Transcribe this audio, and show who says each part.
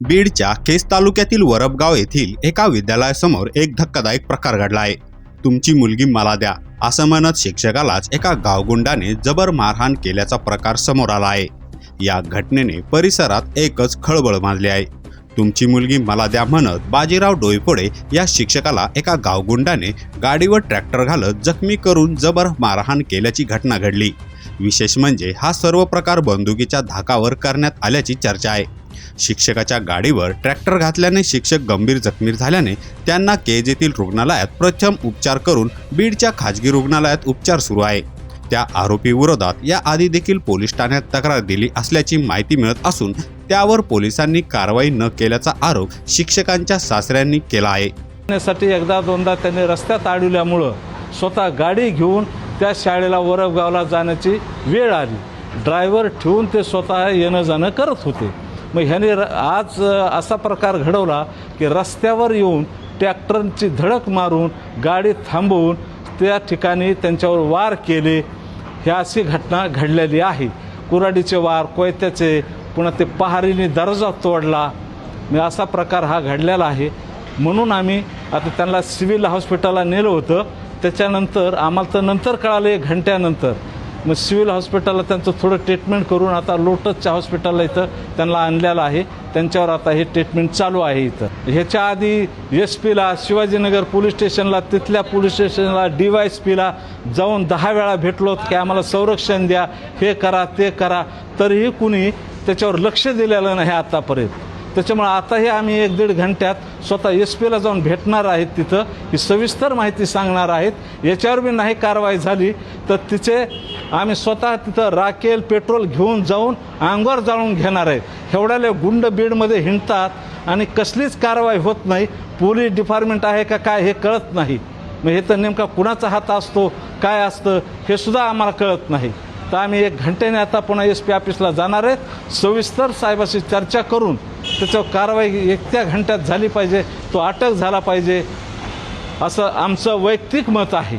Speaker 1: बीडच्या केस तालुक्यातील वरबगाव येथील एका विद्यालयासमोर एक धक्कादायक प्रकार घडला आहे. तुमची मुलगी मला द्या असं म्हणत शिक्षकालाच एका गावगुंडाने जबर मारहाण केल्याचा प्रकार समोर आला आहे. या घटनेने परिसरात एकच खळबळ माजली आहे. तुमची मुलगी मला द्या म्हणत बाजीराव डोईफोडे या शिक्षकाला एका गावगुंडाने गाडीवर ट्रॅक्टर घालत जखमी करून जबर मारहाण केल्याची घटना घडली. विशेष म्हणजे हा सर्व प्रकार बंदुकीच्या धाकावर करण्यात आल्याची चर्चा आहे. शिक्षकाच्या गाडीवर ट्रॅक्टर घातल्याने शिक्षक गंभीर जखमी झाल्याने त्यांना केज येथील रुग्णालयात प्रथम उपचार करून बीडच्या खाजगी रुग्णालयात उपचार सुरू आहे. त्या आरोपी विरोधात या आधी देखील पोलीस ठाण्यात तक्रार दिली असल्याची माहिती मिळत असून त्यावर पोलिसांनी कारवाई न केल्याचा आरोप शिक्षकांच्या सासऱ्यांनी केला आहे.
Speaker 2: साठी एकदा दोनदा त्यांनी रस्त्यात अडवल्यामुळं स्वतः गाडी घेऊन त्या शाळेला वरफगावला जाण्याची वेळ आली. ड्रायव्हर ठेवून ते स्वतः येणं जाणं करत होते. मग ह्याने र- आज असा प्रकार घडवला की रस्त्यावर येऊन ट्रॅक्टरची धडक मारून गाडी थांबवून त्या ठिकाणी त्यांच्यावर वार केले. ह्या अशी घटना घडलेली आहे. कुराडीचे वार कोयत्याचे पुन्हा ते पहारीने दर्जा तोडला. मी असा प्रकार हा घडलेला आहे. म्हणून आम्ही आता त्यांना सिव्हिल हॉस्पिटलला नेलं होतं. त्याच्यानंतर आम्हाला तर नंतर कळालं एक घंट्यानंतर. मग सिव्हिल हॉस्पिटलला त्यांचं थोडं ट्रीटमेंट करून आता लोटसच्या हॉस्पिटलला इथं त्यांना आणलेलं आहे. त्यांच्यावर आता हे ट्रीटमेंट चालू आहे इथं. ह्याच्या आधी एस पीला शिवाजीनगर पोलीस स्टेशनला तिथल्या पोलीस स्टेशनला डी वाय एस पीला जाऊन दहा वेळा भेटलो की आम्हाला संरक्षण द्या हे करा ते करा. तरीही कुणी त्याच्यावर लक्ष दिलेलं नाही आतापर्यंत. त्याच्यामुळे आताही आम्ही एक दीड घंट्यात स्वतः एस पीला जाऊन भेटणार आहेत तिथं. ही सविस्तर माहिती सांगणार आहेत. याच्यावर बी नाही कारवाई झाली तर तिचे आम्ही स्वतः तिथं राखेल पेट्रोल घेऊन जाऊन अंगावर जाळून घेणार आहेत एवढ्याले गुंड बीडमध्ये हिंडतात आणि कसलीच कारवाई होत नाही. पोलीस डिपार्टमेंट आहे का काय हे कळत नाही. मग हे तर नेमका कुणाचा हात असतो काय असतं हे सुद्धा आम्हाला कळत नाही. तर आम्ही एक घंट्याने आता पुन्हा एस पी ऑफिसला जाणार आहेत सविस्तर साहेबाशी चर्चा करून त्याच्यावर कारवाई एक त्या घंट्यात झाली पाहिजे तो अटक झाला पाहिजे असं आमचं वैयक्तिक मत आहे.